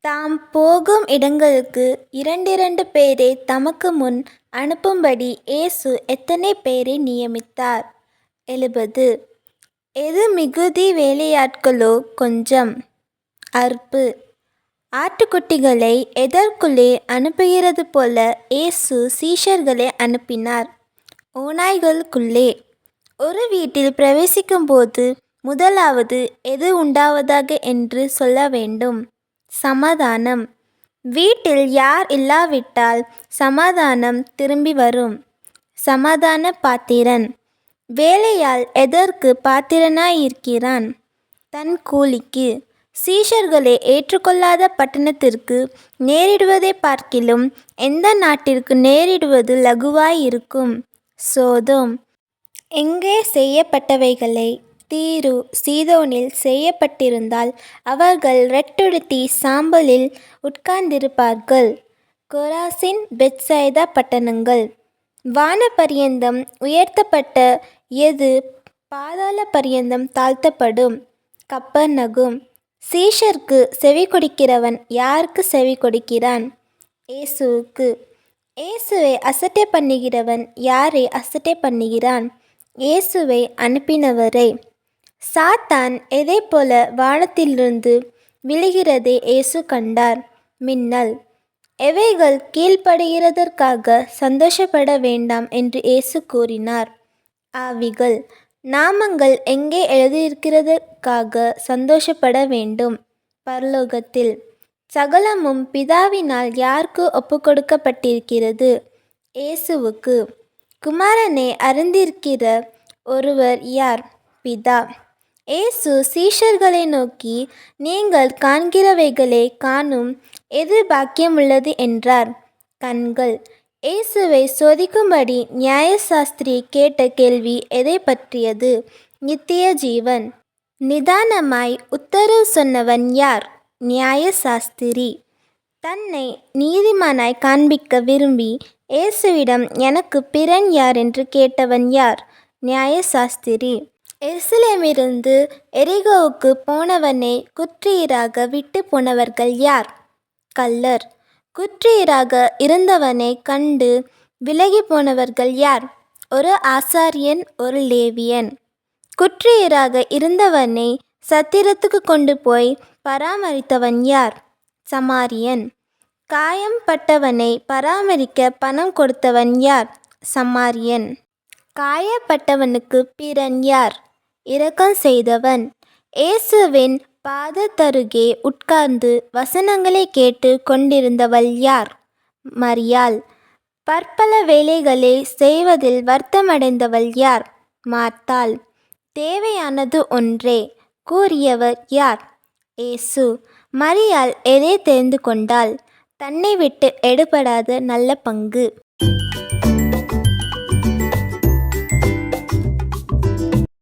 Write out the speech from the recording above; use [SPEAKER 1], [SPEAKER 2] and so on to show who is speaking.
[SPEAKER 1] தாம் போகும் இடங்களுக்கு இரண்டிரண்டு பேரை தமக்கு முன் அனுப்பும்படி இயேசு எத்தனை பேரை நியமித்தார்? எழுபது. எது மிகுதி வேலையாட்களோ கொஞ்சம். அற்பு ஆட்டுக்குட்டிகளை எதற்குள்ளே அனுப்புகிறது போல இயேசு சீஷர்களை அனுப்பினார். ஓநாய்களுக்குள்ளே. ஒரு வீட்டில் பிரவேசிக்கும்போது முதலாவது எது உண்டாவதாக என்று சொல்ல வேண்டும்? சமாதானம். வீட்டில் யார் இல்லாவிட்டால் சமாதானம் திரும்பி வரும். சமாதான பாத்திரன். வேலையால் எதற்கு பாத்திரனாயிருக்கிறான்? தன் கூலிக்கு. சீஷர்களை ஏற்றுக்கொள்ளாத பட்டணத்திற்கு நேரிடுவதை பார்க்கிலும் எந்த நாட்டிற்கு நேரிடுவது லகுவாயிருக்கும்? சோதோம். எங்கே செய்யப்பட்டவைகளை தீரு சீதோனில் செய்யப்பட்டிருந்தால் அவர்கள் ரெட்டுடுத்தி சாம்பலில் உட்கார்ந்திருப்பார்கள். கொராசின் பெத்சைதா பட்டணங்கள். வான பரியந்தம் உயர்த்தப்பட்ட எது பாதாள பரியந்தம் தாழ்த்தப்படும். கப்பர் நகும் சீஷர்க்கு செவி கொடுக்கிறவன் யாருக்கு செவி கொடுக்கிறான்? இயேசுவுக்கு இயேசுவை அசட்டை பண்ணுகிறவன் யாரை அசட்டை பண்ணுகிறான்? இயேசுவை அனுப்பினவரை. சாத்தான் எதை போல வானத்திலிருந்து விழுகிறதை இயேசு கண்டார். மின்னல். எவைகள் கீழ்ப்படுகிறதற்காக சந்தோஷப்பட வேண்டாம் என்று இயேசு கூறினார். ஆவிகள். நாமங்கள் எங்கே எழுதியிருக்கிறதற்காக சந்தோஷப்பட வேண்டும்? பரலோகத்தில். சகலமும் பிதாவினால் யாருக்கு ஒப்புக்கொடுக்கப்பட்டிருக்கிறது? இயேசுவுக்கு. குமாரனை அறிந்திருக்கிற ஒருவர் யார்? பிதா. இயேசு சீஷர்களை நோக்கி நீங்கள் காண்கிறவைகளை காணும் எது பாக்கியமுள்ளது என்றார். கண்கள். இயேசுவை சோதிக்கும்படி நியாயசாஸ்திரி கேட்ட கேள்வி எதை பற்றியது? நித்திய ஜீவன். நிதானமாய் உத்தரவு சொன்னவன் யார்? நியாயசாஸ்திரி. தன்னை நீதிமானாய் காண்பிக்க விரும்பி இயேசுவிடம் எனக்கு பிறன் யார்? என்று கேட்டவன் யார்? நியாயசாஸ்திரி. எருசலேமிலிருந்து எரிகோவுக்கு போனவனை குற்றீராக விட்டு போனவர்கள் யார்? கல்லர். குற்றீராக இருந்தவனை கண்டு விலகி போனவர்கள் யார்? ஒரு ஆசாரியன் ஒரு லேவியன். குற்றீராக இருந்தவனை சத்திரத்துக்கு கொண்டு போய் பராமரித்தவன் யார்? சமாரியன். காயம் பட்டவனை பராமரிக்க பணம் கொடுத்தவன் யார்? சமாரியன். காயப்பட்டவனுக்கு பிறன் யார்? இரக்கம் செய்தவன். இயேசுவின் பாதத்தருகே உட்கார்ந்து வசனங்களை கேட்டு கொண்டிருந்தவள் யார்? மரியாள். பற்பல வேலைகளை செய்வதில் வருத்தமடைந்தவள் யார்? மார்த்தாள். தேவையானது ஒன்றே கூறியவர் யார்? இயேசு. மரியாள் எதை தெரிந்து கொண்டாள்? தன்னை விட்டு எடுபடாத நல்ல பங்கு.